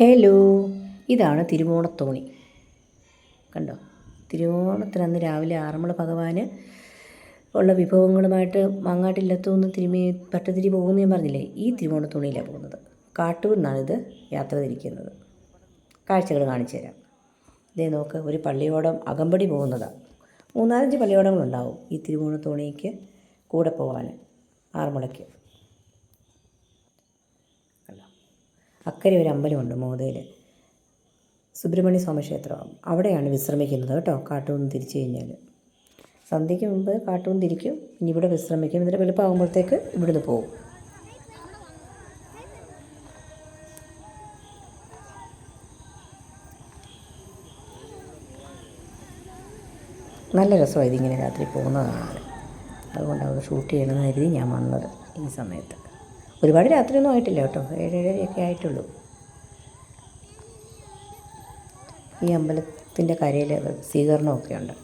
Hello ഇതാണ് തിരുവോണത്തോണി. കണ്ടോ? തിരുവോണത്തിനന്ന് രാവിലെ ആറന്മുള ഭഗവാന് ഉള്ള വിഭവങ്ങളുമായിട്ട് മാങ്ങാട്ടില്ലത്തുനിന്ന് തിരുമേ പട്ടതിരി പോകുന്നു ഞാൻ പറഞ്ഞില്ലേ? ഈ തിരുവോണത്തോണിയിലാണ് പോകുന്നത്. കാട്ടൂർ ഇത് യാത്ര തിരിക്കുന്നത്. കാഴ്ചകൾ കാണിച്ചു തരാം. ഇതേ നോക്ക് ഒരു പള്ളിയോടം അകമ്പടി പോകുന്നതാണ് മൂന്നാലഞ്ച് പള്ളിയോടങ്ങളുണ്ടാവും ഈ തിരുവോണത്തോണിക്ക് കൂടെ പോകാൻ ആറന്മുളയ്ക്ക് കണ്ടോ അക്കരെ ഒരു അമ്പലമുണ്ട് മോതയിൽ സുബ്രഹ്മണ്യ സ്വാമി ക്ഷേത്രം. അവിടെയാണ് വിശ്രമിക്കുന്നത് കേട്ടോ കാട്ടൂന്ന് തിരിച്ചു കഴിഞ്ഞാൽ സന്ധ്യയ്ക്ക് മുമ്പ് കാട്ടൂന്ന് തിരിക്കും ഇനി ഇവിടെ വിശ്രമിക്കും. എന്നിട്ട് വെളുപ്പാകുമ്പോഴത്തേക്ക് ഇവിടുന്ന് പോകും നല്ല രസമാണ് ഇതിങ്ങനെ രാത്രി പോകുന്നത് കാണാൻ അതുകൊണ്ടാണ് ഷൂട്ട് ചെയ്യണമെന്ന് കരുതി ഞാൻ വന്നത് ഈ സമയത്ത്. ഒരുപാട് രാത്രിയൊന്നും ആയിട്ടില്ല കേട്ടോ. ഏഴേഴരയൊക്കെ ആയിട്ടുള്ളൂ. ഈ അമ്പലത്തിന്റെ കരയിൽ സ്വീകരണമൊക്കെ ഉണ്ട്.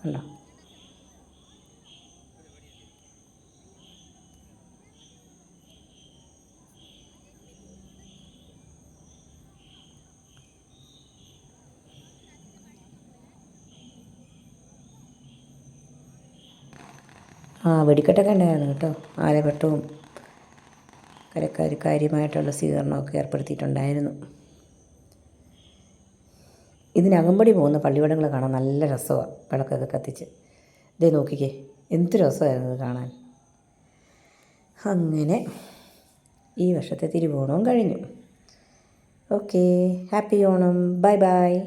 കണ്ടോ? ആ വെടിക്കെട്ടൊക്കെ ഉണ്ടായിരുന്നു കേട്ടോ. ആലവട്ടവും കരക്കാർ കാര്യമായിട്ടുള്ള സ്വീകരണമൊക്കെ ഏർപ്പെടുത്തിയിട്ടുണ്ടായിരുന്നു. ഇതിനകമ്പടി പോകുന്ന പള്ളിയോടങ്ങൾ കാണാൻ നല്ല രസമാണ് വിളക്കൊക്കെ കത്തിച്ച്. ഇതേ നോക്കിക്കേ എന്ത് രസമായിരുന്നു കാണാൻ. അങ്ങനെ ഈ വർഷത്തെ തിരുവോണവും കഴിഞ്ഞു. Okay happy Onam. Bye bye.